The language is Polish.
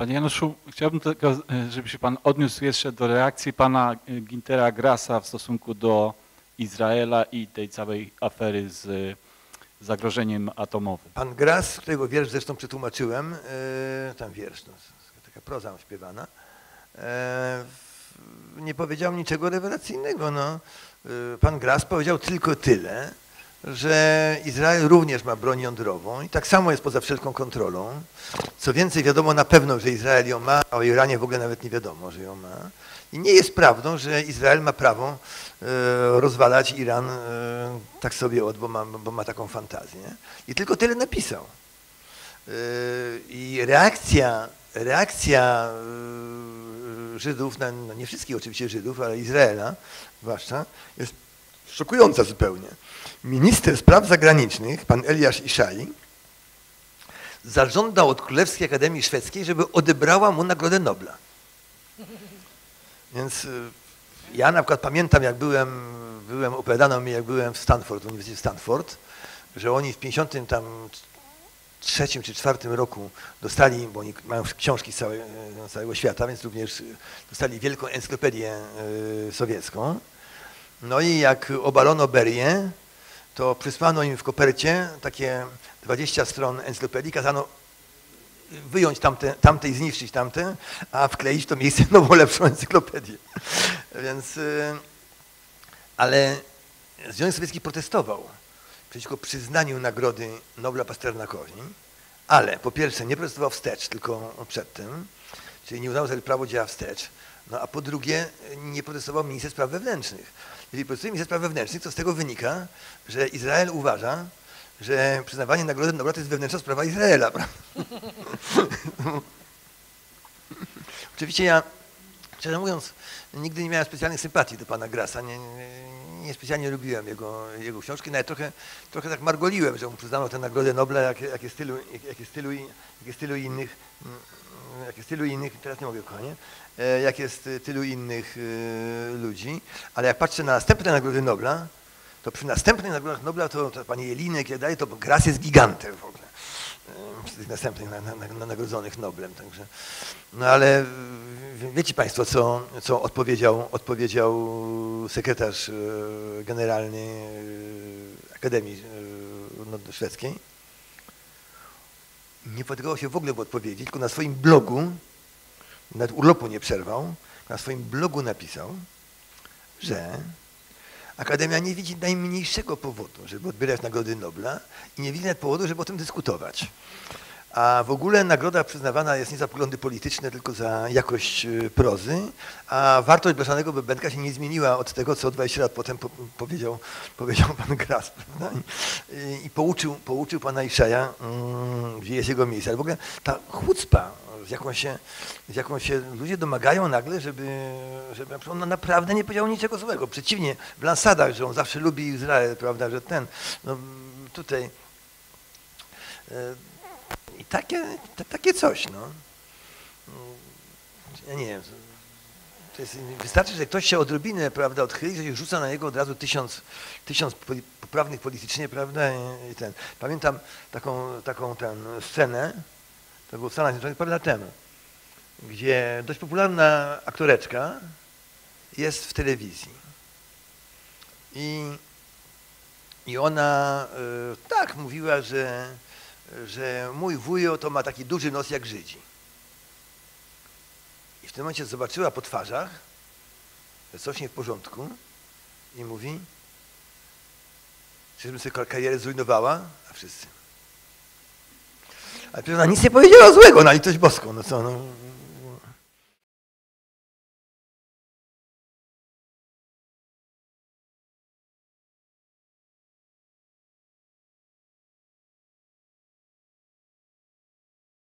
Panie Januszu, chciałbym tylko, e, żeby się Pan odniósł jeszcze do reakcji Pana e, Gintera Grasa w stosunku do Izraela i tej całej afery z e, zagrożeniem atomowym. Pan Gras, którego wiersz zresztą przetłumaczyłem, tam wiersz, no, taka proza śpiewana, nie powiedział niczego rewelacyjnego. No. Pan Gras powiedział tylko tyle, że Izrael również ma broń jądrową i tak samo jest poza wszelką kontrolą. Co więcej, wiadomo na pewno, że Izrael ją ma, a o Iranie w ogóle nawet nie wiadomo, że ją ma. I nie jest prawdą, że Izrael ma prawo e, rozwalać Iran e, tak sobie od, bo ma, bo ma taką fantazję. I tylko tyle napisał. E, I reakcja, reakcja Żydów, na, no nie wszystkich oczywiście Żydów, ale Izraela zwłaszcza, jest szokująca zupełnie. Minister spraw zagranicznych, pan Eliasz Iszai, zażądał od Królewskiej Akademii Szwedzkiej, żeby odebrała mu Nagrodę Nobla. Więc y, ja na przykład pamiętam, jak byłem, byłem opowiadano mi, jak byłem w Stanford, w Uniwersytecie Stanford, że oni w 50 tam trzecim czy czwartym roku dostali, bo oni mają książki z całego, całego świata, więc również dostali wielką encyklopedię y, sowiecką. No i jak obalono Berię, to przysłano im w kopercie takie 20 stron encyklopedii, kazano wyjąć tamte, tamte i zniszczyć tamte, a wkleić to miejsce nową, lepszą encyklopedię. Więc, y, ale Związek Sowiecki protestował przeciwko przyznaniu Nagrody Nobla Pasternakowi, ale po pierwsze nie protestował wstecz, tylko przed tym, czyli nie uznał, że prawo działa wstecz, no a po drugie nie protestował minister spraw wewnętrznych. Jeżeli protestuje minister spraw wewnętrznych, to z tego wynika, że Izrael uważa, że przyznawanie Nagrody Nobla to jest wewnętrzna sprawa Izraela. Oczywiście ja, szczerze mówiąc, nigdy nie miałem specjalnych sympatii do pana Grasa. Nie, nie, nie specjalnie lubiłem jego, jego książki. Nawet trochę, trochę tak margoliłem, że mu przyznano tę Nagrodę Nobla, jak, jak, jest tylu, jak, jak, jest tylu, jak jest tylu innych, jak jest tylu innych, teraz nie mogę, kochanie, jak jest tylu innych ludzi. Ale jak patrzę na następne Nagrody Nobla, to przy następnych nagrodach Nobla to, to pani Jelinek, jak daje, to Gras jest gigantem w ogóle. Z tych następnych na, na, na, nagrodzonych Noblem. Także. No ale wiecie Państwo, co, co odpowiedział, odpowiedział sekretarz generalny Akademii Szwedzkiej? Nie potykało się w ogóle w odpowiedzi, tylko na swoim blogu, nawet urlopu nie przerwał, na swoim blogu napisał, że Akademia nie widzi najmniejszego powodu, żeby odbierać Nagrody Nobla i nie widzi nawet powodu, żeby o tym dyskutować. A w ogóle nagroda przyznawana jest nie za poglądy polityczne, tylko za jakość prozy, a wartość blaszanego bębenka się nie zmieniła od tego, co 20 lat potem po powiedział, powiedział pan Gras. I, I, pouczył, pouczył pana Iszaja, mm, gdzie jest jego miejsce. Ale w ogóle ta chucpa, z jaką się, z jaką się ludzie domagają nagle, żeby, żeby on naprawdę nie powiedział niczego złego. Przeciwnie, w Lansadach, że on zawsze lubi Izrael, prawda, że ten, no tutaj i takie, takie coś, no. Ja nie wiem. Jest, wystarczy, że ktoś się odrobinę, prawda, odchyli, że rzuca na niego od razu tysiąc, tysiąc poprawnych politycznie, prawda, i ten. Pamiętam taką, taką ten scenę, to było w Stanach Zjednoczonych parę lat temu, gdzie dość popularna aktoreczka jest w telewizji. I, i ona y, tak mówiła, że że mój wujo to ma taki duży nos jak Żydzi. I w tym momencie zobaczyła po twarzach, że coś nie w porządku i mówi, czyżbym sobie karierę zrujnowała? A wszyscy. Ale przecież ona nic nie powiedziała złego na litość boską. No co, no,